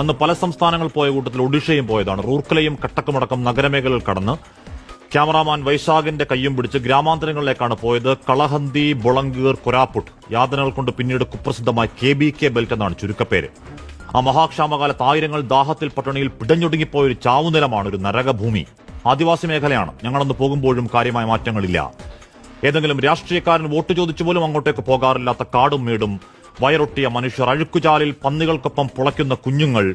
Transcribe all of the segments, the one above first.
അന്ന് പല സംസ്ഥാനങ്ങൾ പോയ കൂട്ടത്തിൽ ഒഡീഷയും പോയതാണ്. റൂർക്കലയും കട്ടക്കുമടക്കം നഗരമേഖലകൾ കടന്ന് ക്യാമറാമാൻ വൈശാഖിന്റെ കയ്യും പിടിച്ച് ഗ്രാമാന്തരങ്ങളിലേക്കാണ് പോയത്. കളഹന്തി ബുളങ്കീർ കൊരാപ്പുട്ട് യാതനകൾ കൊണ്ട് പിന്നീട് കുപ്രസിദ്ധമായ കെ ബി കെ ബെൽറ്റ് എന്നാണ് ചുരുക്കപ്പേര്. ആ മഹാക്ഷാമകാലത്ത് ആയിരങ്ങൾ ദാഹത്തിൽ പട്ടണിയിൽ പിടഞ്ഞൊടുങ്ങിപ്പോയ ഒരു ചാവുനിലമാണ് ഒരു നരകഭൂമി. ആദിവാസി മേഖലയാണ്. ഞങ്ങളന്ന് പോകുമ്പോഴും കാര്യമായ മാറ്റങ്ങളില്ല. ഏതെങ്കിലും രാഷ്ട്രീയക്കാരൻ വോട്ട് ചോദിച്ചു പോലും അങ്ങോട്ടേക്ക് പോകാറില്ലാത്ത കാടും മേടും വയറൊട്ടിയ മനുഷ്യർ അഴുക്കുചാലിൽ പന്നികൾക്കൊപ്പം പുളയ്ക്കുന്ന കുഞ്ഞുങ്ങൾ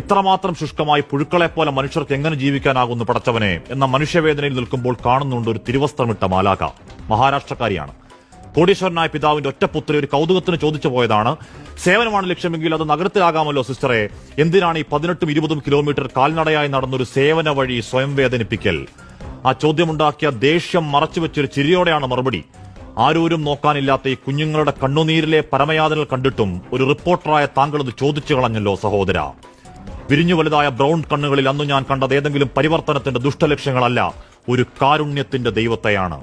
ഇത്രമാത്രം ശുഷ്കമായി പുഴുക്കളെപ്പോലെ മനുഷ്യർക്ക് എങ്ങനെ ജീവിക്കാനാകുന്നു പടച്ചവനെ എന്ന മനുഷ്യവേദനയിൽ നിൽക്കുമ്പോൾ കാണുന്നുണ്ട് ഒരു തിരുവസ്ത്രമിട്ട മാലാക മഹാരാഷ്ട്രക്കാരിയാണ്. കോടീശ്വരനായ പിതാവിന്റെ ഒറ്റപുത്രി ഒരു കൗതുകത്തിന് ചോദിച്ചു പോയതാണ്. സേവനമാണ് ലക്ഷ്യമെങ്കിൽ അത് നഗരത്തിലാകാമല്ലോ സിസ്റ്ററെ. എന്തിനാണ് ഈ പതിനെട്ടും ഇരുപതും കിലോമീറ്റർ കാൽനടയായി നടന്നൊരു സേവന വഴി സ്വയം വേദനിപ്പിക്കൽ ആ ചോദ്യമുണ്ടാക്കിയ ദേഷ്യം മറച്ചുവെച്ചൊരു ചിരിയോടെയാണ് മറുപടി. ആരോരും നോക്കാനില്ലാത്ത ഈ കുഞ്ഞുങ്ങളുടെ കണ്ണുനീരിലെ പരമയാതനൽ കണ്ടിട്ടും ഒരു റിപ്പോർട്ടറായ താങ്കൾ അത് ചോദിച്ചു കളഞ്ഞല്ലോ സഹോദര. വിരിഞ്ഞു വലുതായ ബ്രൗൺ കണ്ണുകളിൽ അന്ന് ഞാൻ കണ്ടത് ഏതെങ്കിലും പരിവർത്തനത്തിന്റെ ദുഷ്ടലക്ഷ്യങ്ങളല്ല ഒരു കാരുണ്യത്തിന്റെ ദൈവത്തെയാണ്.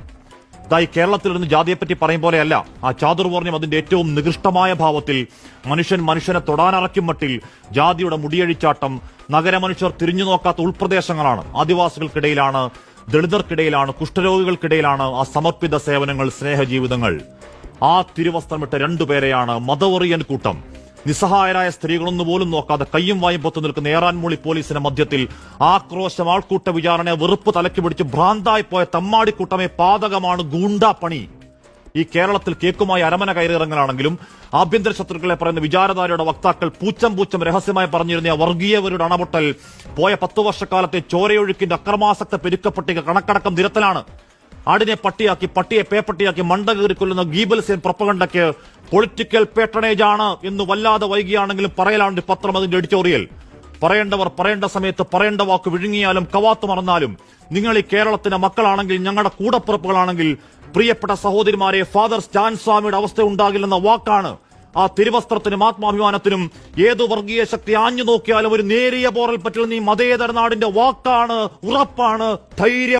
ഇതായി കേരളത്തിൽ നിന്ന് ജാതിയെപ്പറ്റി പറയും പോലെയല്ല ആ ചാതുർവർണ്യം അതിന്റെ ഏറ്റവും നികൃഷ്ടമായ ഭാവത്തിൽ മനുഷ്യൻ മനുഷ്യനെ തൊടാനറക്കും മട്ടിൽ ജാതിയുടെ മുടിയഴിച്ചാട്ടം നഗരമനുഷ്യർ തിരിഞ്ഞു നോക്കാത്ത ഉൾപ്രദേശങ്ങളാണ് ആദിവാസികൾക്കിടയിലാണ് ദളിതർക്കിടയിലാണ് കുഷ്ഠരോഗികൾക്കിടയിലാണ് ആ സമർപ്പിത സേവനങ്ങൾ സ്നേഹജീവിതങ്ങൾ. ആ തിരുവസ്ത്രമിട്ട രണ്ടുപേരെയാണ് മതവറിയൻ കൂട്ടം. നിസ്സഹായരായ സ്ത്രീകളൊന്നു പോലും നോക്കാതെ കയ്യും വായും പൊത്തു നിൽക്കുന്ന ഏറാൻമൂളി പോലീസിന്റെ മധ്യത്തിൽ ആക്രോശം ആൾക്കൂട്ട വിചാരണയെ വെറുപ്പ് തലക്കി പിടിച്ച് ഭ്രാന്തായി പോയ തമ്മാടിക്കൂട്ടമേ പാതകമാണ് ഗൂണ്ടാപ്പണി. ഈ കേരളത്തിൽ കേക്കുമായി അരമന കയറിയിറങ്ങലാണെങ്കിലും ആഭ്യന്തര ശത്രുക്കളെ പറയുന്ന വിചാരധാരയുടെ വക്താക്കൾ പൂച്ചം പൂച്ചം രഹസ്യമായി പറഞ്ഞിരുന്ന വർഗീയവരുടെ അണപൊട്ടൽ പോയ പത്തു വർഷക്കാലത്തെ ചോരയൊഴുക്കിന്റെ അക്രമാസക്ത പെരുക്കപ്പട്ടിക കണക്കടക്കം നിരത്തലാണ്. ആടിനെ പട്ടിയാക്കി പട്ടിയെ പേപ്പട്ടിയാക്കി മണ്ട കീറിക്കൊല്ലുന്ന ഗീബൽസേൻ പ്രൊപ്പകണ്ടയ്ക്ക് പൊളിറ്റിക്കൽ പേട്ടണേജ് ആണ് എന്ന് വല്ലാതെ വൈകിയാണെങ്കിലും പറയലാണ് പത്രം അതിന്റെ എഡിറ്റോറിയൽ. പറയേണ്ടവർ പറയേണ്ട സമയത്ത് പറയേണ്ട വാക്ക് വിഴുങ്ങിയാലും കവാത്ത് മറന്നാലും നിങ്ങൾ ഈ കേരളത്തിന്റെ മക്കളാണെങ്കിൽ ഞങ്ങളുടെ കൂടപ്പിറപ്പുകളാണെങ്കിൽ പ്രിയപ്പെട്ട സഹോദരിമാരെ ഫാദർ സ്റ്റാൻ സ്വാമിയുടെ അവസ്ഥ ഉണ്ടാകില്ലെന്ന വാക്കാണ് ആ തിരുവസ്ത്രത്തിനും ആത്മാഭിമാനത്തിനും ഏതു വർഗീയ ശക്തി ആഞ്ഞു നോക്കിയാലും ഒരു നേരിയ പോറൽ പറ്റുന്ന ഈ മതേതര നാടിന്റെ വാക്കാണ് ഉറപ്പാണ് ധൈര്യം